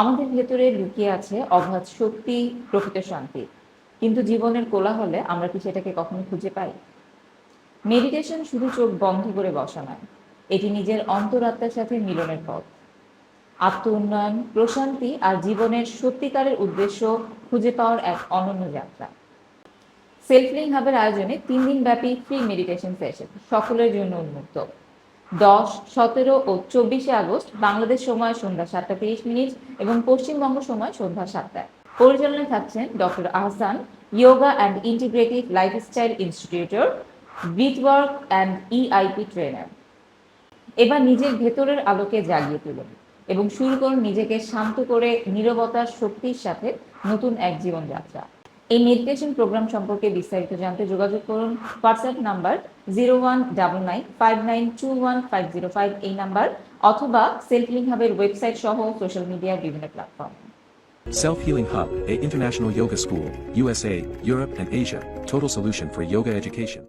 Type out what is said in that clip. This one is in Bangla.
আমাদের ভেতরে লুকিয়ে আছে অগাধ শক্তি, প্রকৃত শান্তি। কিন্তু জীবনের কোলাহলে আমরা কি সেটাকে কখনো খুঁজে পাই? মেডিটেশন শুধু চোখ বন্ধ করে বসা নয়, এটি নিজের অন্তরাত্মার সাথে মিলনের পথ। আত্ম উন্নয়ন, প্রশান্তি আর জীবনের সত্যিকারের উদ্দেশ্য খুঁজে পাওয়ার এক অনন্য যাত্রা। সেলফলিং হাবের আয়োজনে তিন দিন ব্যাপী ফ্রি মেডিটেশন সেশন সকলের জন্য উন্মুক্ত। দশ, সতেরো ও চব্বিশে আগস্ট বাংলাদেশ সময় সন্ধ্যা সাতটা তিরিশ মিনিট এবং পশ্চিমবঙ্গ সময় সন্ধ্যা সাতটায় পরিচালনায় থাকছেন doctor Ahsan, yoga and integrative lifestyle ইনস্টিটিউটর breathwork and EIP trainer. এবার নিজের ভেতরের আলোকে জাগিয়ে তুলুন এবং শুরু করুন নিজেকে শান্ত করে, নীরবতার শক্তির সাথে নতুন এক জীবনযাত্রা। এই মেডিটেশন প্রোগ্রাম সম্পর্কে বিস্তারিত জানতে যোগাযোগ করুন WhatsApp number zero one double nine five nine two one five zero five এই নাম্বার অথবা সেলফ হিলিং হাবের ওয়েবসাইট সহ সোশ্যাল মিডিয়ার বিভিন্ন platform Self Healing Hub, a international yoga school, USA, Europe, and Asia, total solution for yoga education.